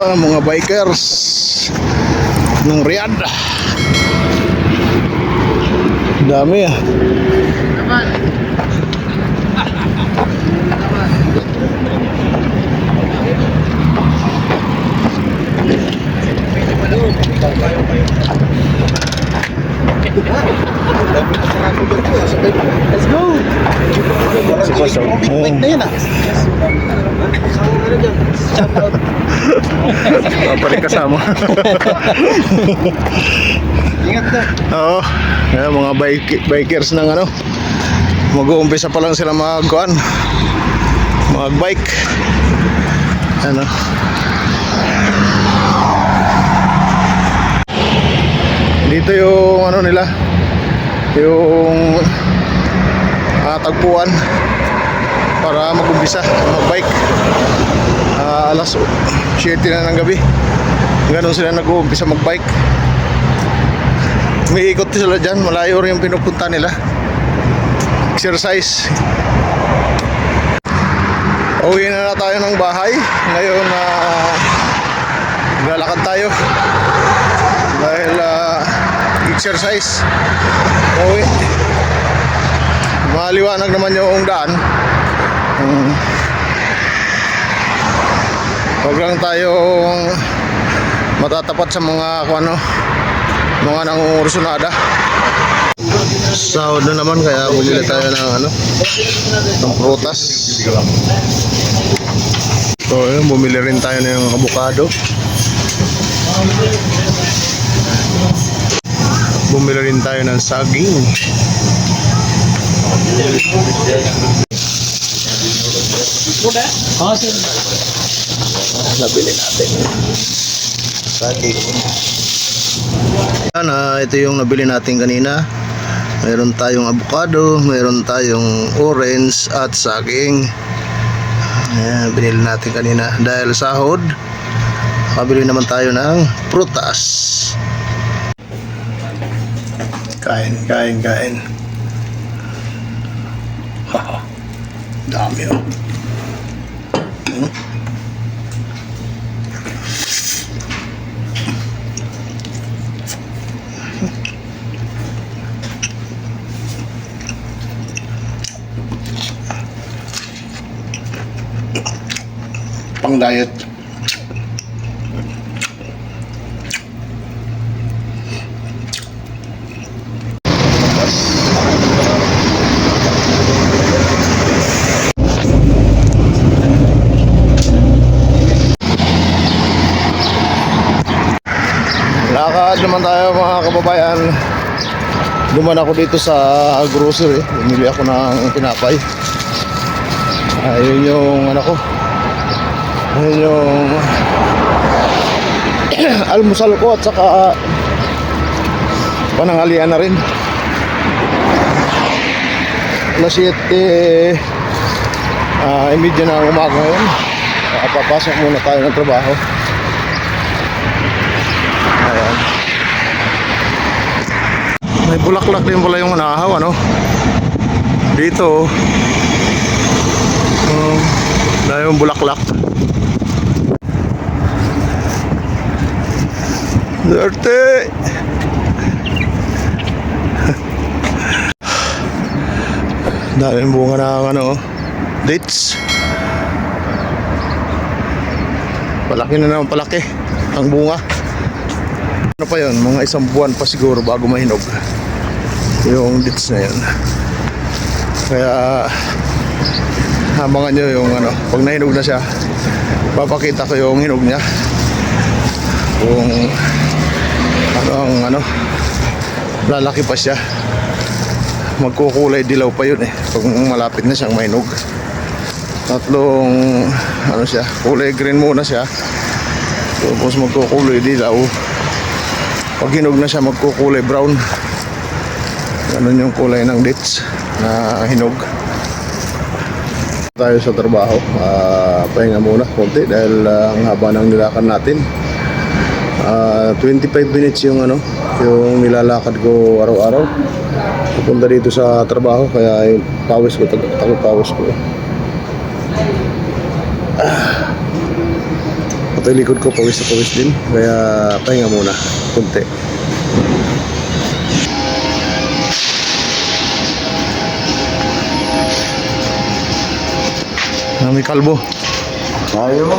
Ah, mga bikers ng Riyadh. Dami ah. Let's go! Si Pastor. Bike na yun ah. Kapalik kasama. Ingat na. Oo. Ayan, mga bike, bikers ng ano. Mag-uumpisa pa lang sila magkuhan. Mag-bike. Ano. Dito yung ano nila. Yung ah, tagpuan para mag-umpisa mag-bike. Ah, alas 7 na ng gabi. Ganon sila nag-uumpisa mag-bike. May ikot sila dyan, malayo rin yung pinupunta nila. Exercise. Uwi na na tayo ng bahay. Ngayon na lalakad tayo. Dahil ah, exercise. Uwi. Maliwanag naman yung daan. Hmm. Huwag lang tayong matatapat sa mga ano, mga nangungursunada. Sahod na naman kaya bumili tayo ng ano, ng prutas. So, yun, bumili rin tayo ng avocado. Bumili rin tayo ng saging. Oh, sir. Nabili natin. Saging. Yan ah, ito yung nabili natin kanina. Mayroon tayong avocado, mayroon tayong orange at saging. Ayan, binili natin kanina. Dahil sahod, kabili naman tayo ng prutas. Kain, kain, kain. Haha, dami oh. Pang diet. Lakad naman tayo mga kababayan. Duman ako dito sa grocery. Bumili ako ng tinapay. Ayun yung ano ko. Ayun yung almusal ko at saka panangalian na rin. Alas 7 ah imedya na umaga ngayon. Ah, papasok muna tayo ng trabaho. Ayan. May bulaklak din pala yung nahaw, ano? Dito, um, na yung bulaklak. Derte! Daming bunga ng ano, dates. Palaki na naman palaki ang bunga. Ano pa yun? Mga isang buwan pa siguro bago mahinog. Yung dates na yun. Kaya habangan nyo yung ano, pag nahinog na siya, papakita ko yung hinog niya. Kung ano ang ano, lalaki pa siya. Magkukulay dilaw pa yun eh, pag malapit na siyang mahinog. Tatlong, ano siya, kulay green muna siya. Tapos magkukulay dilaw. Pag hinog na siya, magkukulay brown. Ganun yung kulay ng dates na hinog tayo sa trabaho Ah, pahinga muna konti dahil ah, ang haba ng nilakad natin Ah, 25 minutes yung ano yung nilalakad ko araw-araw pupunta dito sa trabaho kaya yung pawis ko tag pawis ko ah. Pati likod ko pawis na pawis din. Kaya pahinga muna. Kunti. Ah, may kalbo. Ayaw mo?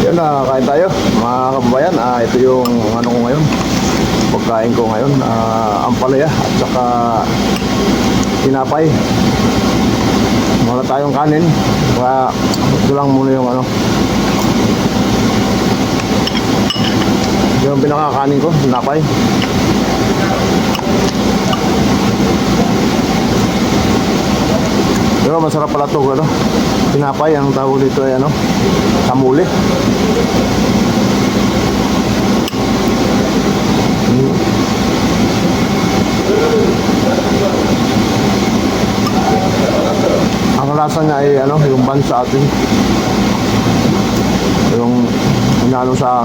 Yan na, kain tayo. Mga kababayan, ah, ito yung ano ko ngayon. Pagkain ko ngayon, ah, ampalaya at saka tinapay. Wala tayong kanin. Kaya ito lang muna yung ano. Yung pinakakanin ko, tinapay. Pero masarap pala ito, ano? Tinapay, ang tawag dito ay ano? Samuli. Ang lasa niya ay ano, yung ban sa atin. Yung inano sa